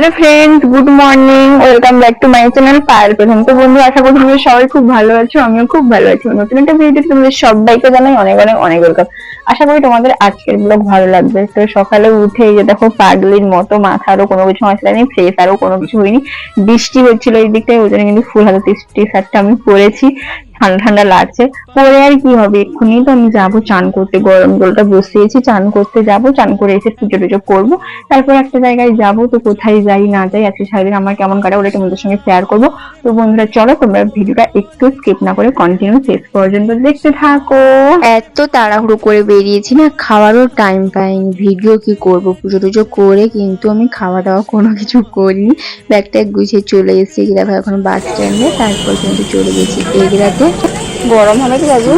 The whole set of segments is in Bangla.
Hello friends good morning welcome back to my channel Payel প্রথম তো বন্ধু, আশা করি তোমরা সবাই খুব ভালো আছো, আমিও খুব ভালো আছি। নতুন একটা ভিডিও তোমাদের সবাইকে জানাই অনেক অনেক অনেক ওয়েলকাম আশা করি তোমাদের আজকের ব্লগ ভালো লাগবে। তো সকালে উঠে যে দেখো পাগলির মতো মাথারও কোনো কিছু মাছলানি ফ্রেশ আরও কোনো কিছু হয়নি। বৃষ্টি হচ্ছিল এই দিকটায়, ওই জন্য কিন্তু ফুল হাতে টি শার্টটা আমি পরেছি। ঠান্ডা ঠান্ডা লাগছে। পরে আর কি হবে? এক্ষুনি তো আমি যাব চান করতে। গরম জলটা বসিয়েছি, চান করতে যাব, চান করে এসে পুজো টুজো করব। তারপর একটা জায়গায় যাব, তো কোথায় যাই, না যাই, আজকে সারাদিন আমার কেমন কাটা ওটা তোমাদের সঙ্গে শেয়ার করব। তো বন্ধুরা, চলো তোমরা ভিডিওটা একটু স্কিপ না করে কন্টিনিউ শেষ পর্যন্ত দেখতে থাকো। এত তাড়াহুড়ো করে বেরিয়েছি না, খাওয়ারও টাইম পাইনি। ভিডিও কি করব? পুজো টুজো করে কিন্তু আমি খাওয়া দাওয়া কোনো কিছু করিনি। ব্যাগটা গুছিয়ে চলে এসেছি দেখো, এখন বাস স্ট্যান্ডে তারপর কিন্তু চলে গেছি। এগরাতে গরম হবে তো রাজু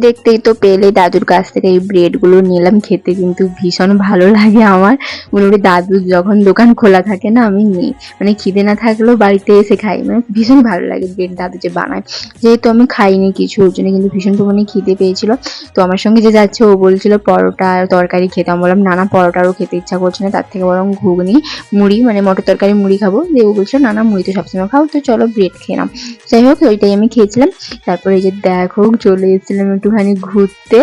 দেখতেই তো পেলে দাদুর কাছ থেকে এই ব্রেডগুলো নিলাম, খেতে কিন্তু ভীষণ ভালো লাগে আমার। মোটামুটি দাদুর যখন দোকান খোলা থাকে না, আমি নিই। মানে খিদে না থাকলেও বাড়িতে এসে খাই। মানে ভীষণ ভালো লাগে ব্রেড দাদু যে বানায়। যেহেতু আমি খাইনি কিছু, ওর জন্য কিন্তু ভীষণ পরিমাণে খিদে পেয়েছিল। তো আমার সঙ্গে যে যাচ্ছে, ও বলছিল পরোটা তরকারি খেতে। আমি বললাম নানা পরোটারও খেতে ইচ্ছা করছে না। তার থেকে বরং ঘুগনি, মুড়ি মানে মটর তরকারি, মুড়ি খাব। যে ও বলছিল নানা মুড়ি তো সবসময় খাও। তো চলো ব্রেড নাও। যাই হোক, ওইটাই আমি খেয়েছিলাম। তারপরে এই যে দেখো চলে এসেছিলাম একটুখানি ঘুরতে,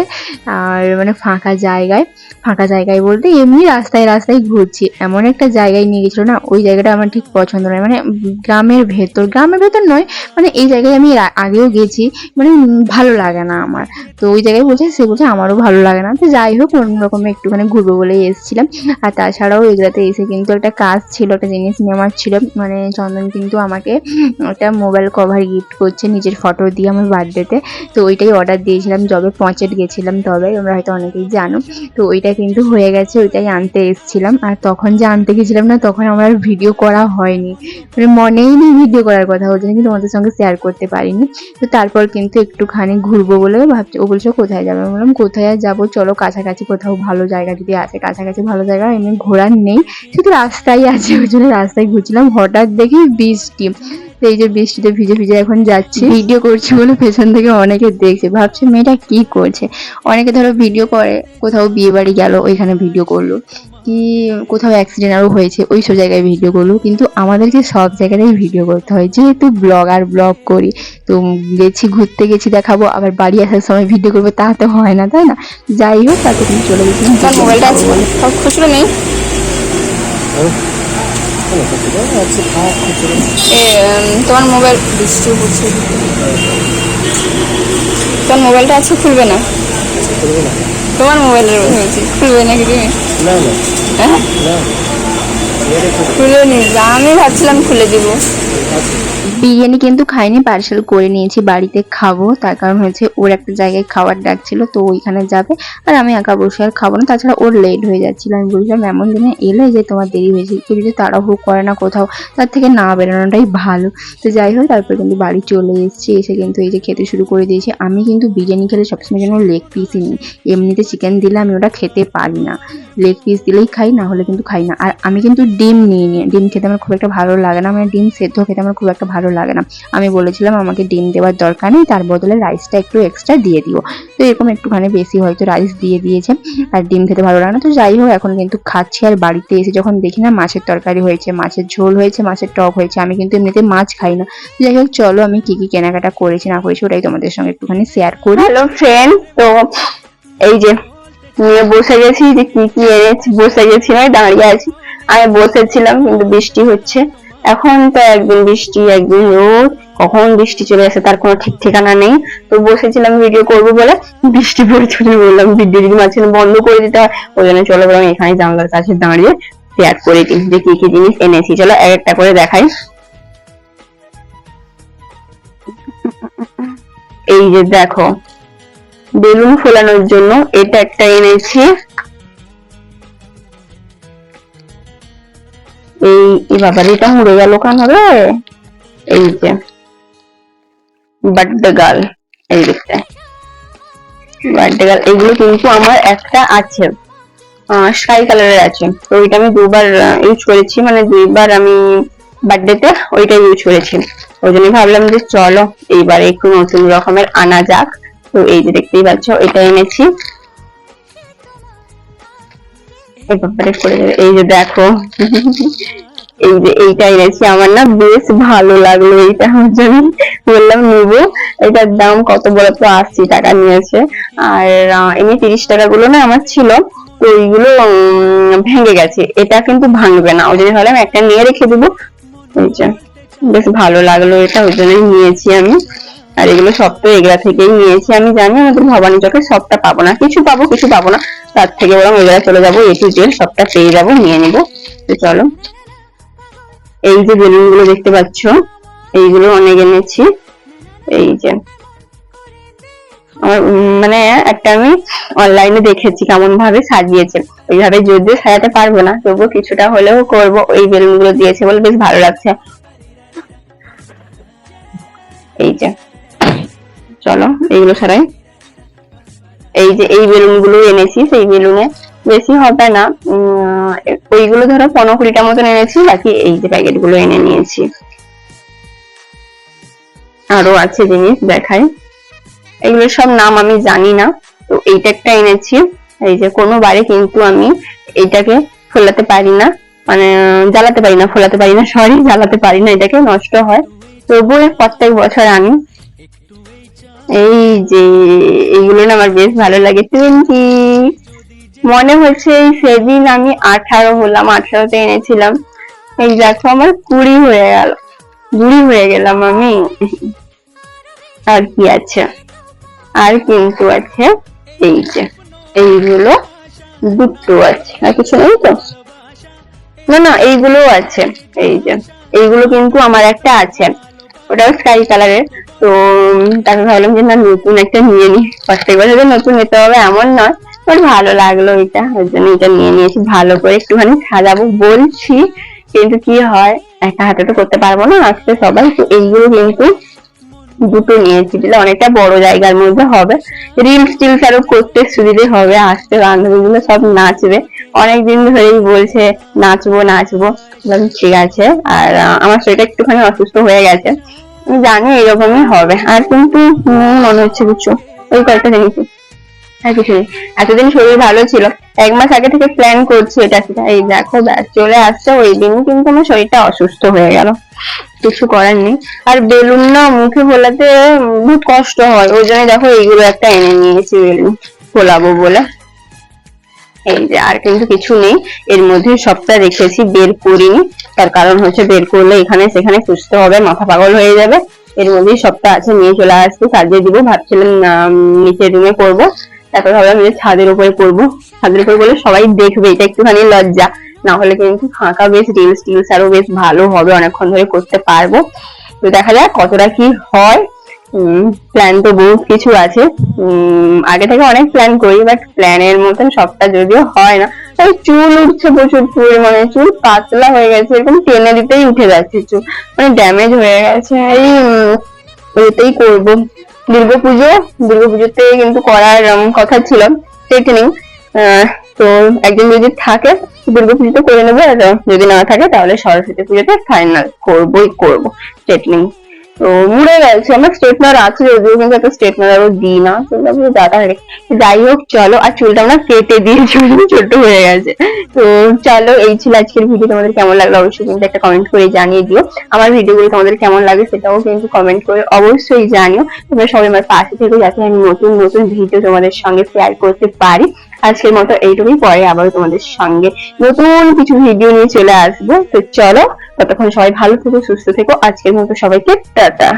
আর মানে ফাঁকা জায়গায় ফাঁকা জায়গায় বলতে এমনি রাস্তায় রাস্তায় ঘুরছি। এমন একটা জায়গায় নিয়ে গেছিল না, ওই জায়গাটা আমার ঠিক পছন্দ নয়। মানে গ্রামের ভেতর গ্রামের ভেতর নয় মানে এই জায়গায় আমি আগেও গেছি মানে ভালো লাগে না আমার। তো ওই জায়গায় বলছে, সে বলছে আমারও ভালো লাগে না। তো যাই হোক, অন্যরকম একটুখানি ঘুরবো বলে এসেছিলাম। আর তাছাড়াও এগুলাতে এসে কিন্তু একটা কাজ ছিল, একটা জিনিস নেওয়ার ছিল। মানে চন্দন কিন্তু আমাকে একটা মোবাইল কভার গিফট করছে, নিজের ফটো দিয়ে আমার বার্থডেতে তো। ওইটাই অর্ডার দিয়েছিলাম। যবে পঁচেট গেছিলাম তবে, তোমরা হয়তো অনেকেই জানো। তো ওইটা কিন্তু হয়ে গেছে, ওইটাই আনতে এসেছিলাম। আর তখন যে আনতে গেছিলাম না, তখন আমার ভিডিও করা হয়নি। মানে মনেই নেই ভিডিও করার কথা ওই জন্য কিন্তু তোমাদের সঙ্গে শেয়ার করতে পারিনি। তো তারপর কিন্তু একটুখানি ঘুরবো বলে ভাবছি, ও বলছো, কোথায় যাবে? বললাম, কোথায় আর যাব? চলো কাছাকাছি কোথাও ভালো জায়গা যদি আছে, কাছাকাছি ভালো জায়গা, এমনি ঘোরার নেই। শুধু রাস্তায় আছে, ওই জন্য রাস্তায় ঘুরছিলাম। হঠাৎ দেখি বৃষ্টি। এই যে বৃষ্টিতে ভিজে ভিজে এখন যাচ্ছি। ভিডিও করছি বলে পেছন থেকে অনেকে দেখছে। ভাবছে মেয়েটা কি করছে? অনেকে ধরো ভিডিও করে কোথাও বিয়ে বাড়ি গেল ওইখানে ভিডিও করল। কি কোথাও অ্যাক্সিডেন্ট আরও হয়েছে ওই সব জায়গায় ভিডিও করল। কিন্তু আমাদেরকে সব জায়গাতেই ভিডিও করতে হয়। যেহেতু ব্লগ আর ব্লগ করি তো গেছি ঘুরতে গেছি দেখাবো আবার বাড়ি আসার সময় ভিডিও করব তা তো হয় না তাই না? যাই হোক তাতে তুমি চলে গেছিলাম video মোবাইলটা আছে করব সব খুচরো নেই? উম, তোমার মোবাইল বৃষ্টি তোমার মোবাইলটা আছে? খুলবে না? তোমার মোবাইলের বলছি খুলবে নাকি তুমি? হ্যাঁ? খুলে নি আমি ভাবছিলাম খুলে দিব। বিরিয়ানি কিন্তু খাইনি, পার্সেল করে নিয়েছি, বাড়িতে খাব। তার কারণ হয়েছে, ওর একটা জায়গায় খাবার ডাকছিল তো ওইখানে যাবে। আর আমি একা বসে আর খাব না, তাছাড়া ওর লেট হয়ে যাচ্ছিল। আমি বলছিলাম, এমন দিনে এলে যে তোমার দেরি হয়েছে কেউ যদি তাড়াহুড়ো করে না কোথাও, তার থেকে না বেরোনোটাই ভালো। তো যাই হোক, তারপর কিন্তু বাড়ি চলে এসেছি, এসে কিন্তু এই যে খেতে শুরু করে দিয়েছি। আমি কিন্তু বিরিয়ানি খেলে সবসময় যেন লেগ পিসই নিই। এমনিতে চিকেন দিলে আমি ওটা খেতে পারি না। লেগ পিস দিলেই খাই, না হলে কিন্তু খাই না। আর আমি কিন্তু ডিম নিয়ে নিই ডিম খেতে আমার খুব একটা ভালো লাগে না। মানে ডিম সেদ্ধ খেতে আমার খুব একটা ভালো লাগে না। আমি বলেছিলাম আমাকে ডিম দেওয়ার দরকার নেই, তার বদলে রাইসটা একটু এক্সট্রা দিয়ে দিও। তো এরকম একটুখানি বেশি হয়তো রাইস দিয়ে দিয়েছে, আর ডিম খেতে ভালো লাগে না। তো যাই হোক, এখন কিন্তু খাচ্ছি আর বাড়িতে এসে যখন দেখি না মাছের তরকারি হয়েছে, মাছের ঝোল হয়েছে, মাছের টক হয়েছে, আমি কিন্তু এমনিতে মাছ খাই না। যাই হোক, চলো আমি কি কি কেনাকাটা করেছি না করেছি ওটাই তোমাদের সঙ্গে একটুখানি শেয়ার করি। হ্যালো ফ্রেন্ড তো এই যে নিয়ে বসে গেছি যে কি কি এনেছি, বসে গেছি নয়, দাঁড়িয়ে আছি। আমি বসেছিলাম, কিন্তু বৃষ্টি হচ্ছে। এখন তো একদিন বৃষ্টি, একদিন রোদ, কখন বৃষ্টি চলে আসে তার কোনো ঠিক ঠিকানা নেই। তো বসেছিলাম ভিডিও করব বলে বৃষ্টি পড়ে চলে বললাম ভিডিও যদি মাঝখানে বন্ধ করে দিতে হয়। ওই জন্য চলো বরং এখানে জানলার কাছে দাঁড়িয়ে শেয়ার করে দিই যে কি কি জিনিস এনেছি। চলো এক একটা করে দেখাই। এই যে দেখো, বেলুন ফোলানোর জন্য এটা একটা এনেছি। এই এই বাবার এটা মুড়ে গেল কান হবে এই যে এই গার্ল এগুলো কিন্তু আমার একটা আছে। স্কাই কালারের আছে। তো ওইটা আমি দুবার ইউজ করেছি মানে দুইবার আমি বার্থডেতে ওইটা ইউজ করেছি। ওই জন্য ভাবলাম যে চলো, এইবারে একটু নতুন রকমের আনা যাক। তো এই যে দেখতেই পাচ্ছ, এটা এনেছি। ব্যাপারে করে দেবে। এই যে দেখো এই যে এইটা এনেছি আমার না বেশ ভালো লাগল এইটা আমার বললাম নিবো। এটার দাম কত বলতো আশি টাকা নিয়েছে। আর এমনি তিরিশ টাকা গুলো না আমার ছিল তো ওইগুলো উম, ভেঙে গেছে। এটা কিন্তু ভাঙবে না। ওই জন্য ভাবলাম একটা নিয়ে রেখে দেবো। এই যে বেশ ভালো লাগল এটা ওই জন্যই নিয়েছি আমি। আর এগুলো সব তো এগুলা থেকেই নিয়েছি। আমি জানি আমাদের ভবানী চকে সবটা পাবো না। কিছু পাবো কিছু পাবো না। তার থেকে বরং এগুলা চলে যাব এ টু জেড সবটা পেয়ে যাব, নিয়ে নিবো। চলো। এই যে বেলুনগুলো দেখতে পাচ্ছ, এইগুলো অনেক এনেছি। এই যে। আমার মানে একটা আমি অনলাইনে দেখেছি কেমন ভাবে সাজিয়েছে। ওইভাবে যদিও সাজাতে পারব না, তবুও কিছুটা হলেও করব। এই বেলুনগুলো দিয়েছে বলে বেশ ভালো লাগছে। এই যে। চলো, এইগুলো সারাই এই যে এই বেলুনগুলো এনেছি, সেই বেলুনে বেশি হবে না। ওইগুলো ধরো পনেরো কুড়িটা মতন এনেছি, বাকি এই যে প্যাকেটগুলো এনে নিয়েছি। আরও আছে জিনিস দেখাই। এগুলোর সব নাম আমি জানি না, তো এইটা একটা এনেছি। এই যে কোনো বারে কিন্তু আমি এইটাকে ফোলাতে পারি না মানে জ্বালাতে পারি না, ফোলাতে পারি না সরি জ্বালাতে পারি না, এটাকে নষ্ট হয়। তবুও প্রত্যেক বছর আমি এই যে এইগুলো না আমার বেশ ভালো লাগে। টোয়েন্টি। মনে হচ্ছে সেদিন আমি আঠারো হলাম, আঠারোতে এনেছিলাম। এই দেখো, আমার কুড়ি হয়ে গেল। বুড়ি হয়ে গেলাম আমি। আর কি আছে? আর কিন্তু আছে এই যে, এইগুলো দুটো আছে। আর কিছু নেই তো? না না এইগুলো আছে। এই যে, এইগুলো কিন্তু আমার একটা আছে। ওটাও স্কাই কালারের তো তাকে ভাবলাম যে, না, নতুন একটা নিয়ে নি। প্রত্যেক বছর নতুন নিতে হবে, এমন নয় আমার ভালো লাগল এটা। ওই জন্য এটা নিয়ে নিয়েছি। ভালো করে একটুখানি সাজাবো বলছি, কিন্তু কি হয়, একা হাতে তো করতে পারব না। আজকে সবাই তো এইগুলো কিন্তু দুটো নিয়েছি দিলে অনেকটা বড় জায়গার মধ্যে হবে। রিলস টিলস আরও করতে সুবিধে হবে। আসতে বান্ধবীগুলো সব নাচবে। অনেকদিন ধরেই বলছে, নাচবো নাচবো। ঠিক আছে। আর আমার শরীরটা একটুখানি অসুস্থ হয়ে গেছে। জানি এরকমই হবে। আর কিন্তু মনে হচ্ছে কিছু। ওই কয়েকটা জিনিস। এতদিন শরীর ভালো ছিল। এক মাস আগে থেকে প্ল্যান করছি এটা সেটা এই দেখো, ব্যাস, চলে আসছে। ওই দিনই কিন্তু আমার শরীরটা অসুস্থ হয়ে গেল। কিছু করার নেই। আর বেলুন না, মুখে ফোলাতে বহুত কষ্ট হয়। ওই জন্য দেখো এইগুলো একটা এনে নিয়েছি বেলুন ফোলাবো বলে। এই যে আর কিন্তু কিছু নেই। এর মধ্যে সবটা রেখেছি, বের করিনি। তার কারণ হচ্ছে বের করলে এখানে সেখানে খুঁজতে হবে, মাথা পাগল হয়ে যাবে। এর মধ্যেই সবটা আছে, নিয়ে চলে আসছি, সাজিয়ে দিব। ভাবছিলাম নিচের রুমে করব। তারপর ভাবলাম যে ছাদের উপরে করব। ছাদের উপরে করলে সবাই দেখবে, এটা একটুখানি লজ্জা। না হলে কিন্তু ফাঁকা বেশ রিলস টিলস আরও বেশ ভালো হবে, অনেকক্ষণ ধরে করতে পারব। তো দেখা যাক কতটা কি হয়। প্ল্যান তো বহুত কিছু আছে। আগে থেকে অনেক প্ল্যান করি বাট প্ল্যানের মতন সবটা যদিও হয় না, তাই চুল উঠছে প্রচুর পরিমাণে চুল পাতলা হয়ে গেছে, এরকম টেনে দিতেই উঠে যাচ্ছে চুল মানে ড্যামেজ হয়ে গেছে। এই এতেই করব। দুর্গাপুজো, দুর্গাপুজোতে কিন্তু করার কথা ছিল স্ট্রেটনিং তো একজন যদি থাকে, দুর্গাপুজোতে করে নেব, আর যদি না থাকে, তাহলে সরস্বতী পুজোতে ফাইনাল করবোই করব স্ট্রেটনিং তো মুড়ে গেছে। আমার স্ট্রেটনার আছে যদিও, কিন্তু একটা স্ট্রেটনার আরও দিই না। তো দাদা যাই হোক, চলো। আর চুলটা আমরা কেটে দিয়েছি ওই ছোট হয়ে গেছে। তো চলো, এই ছিল আজকের ভিডিও তোমাদের কেমন লাগল অবশ্যই কিন্তু একটা কমেন্ট করে জানিয়ে দিও। আমার ভিডিওগুলো তোমাদের কেমন লাগে সেটাও কিন্তু কমেন্ট করে অবশ্যই জানিও। তোমরা সবাই আমার পাশে থেকে যাতে আমি নতুন নতুন ভিডিও তোমাদের সঙ্গে শেয়ার করতে পারি। আজকের মতো এইটুকুই। পরে আবার তোমাদের সঙ্গে নতুন কিছু ভিডিও নিয়ে চলে আসব। তো চলো, ততক্ষণ সবাই ভালো থেকো, সুস্থ থেকো। আজকের মতো সবাইকে টাটা।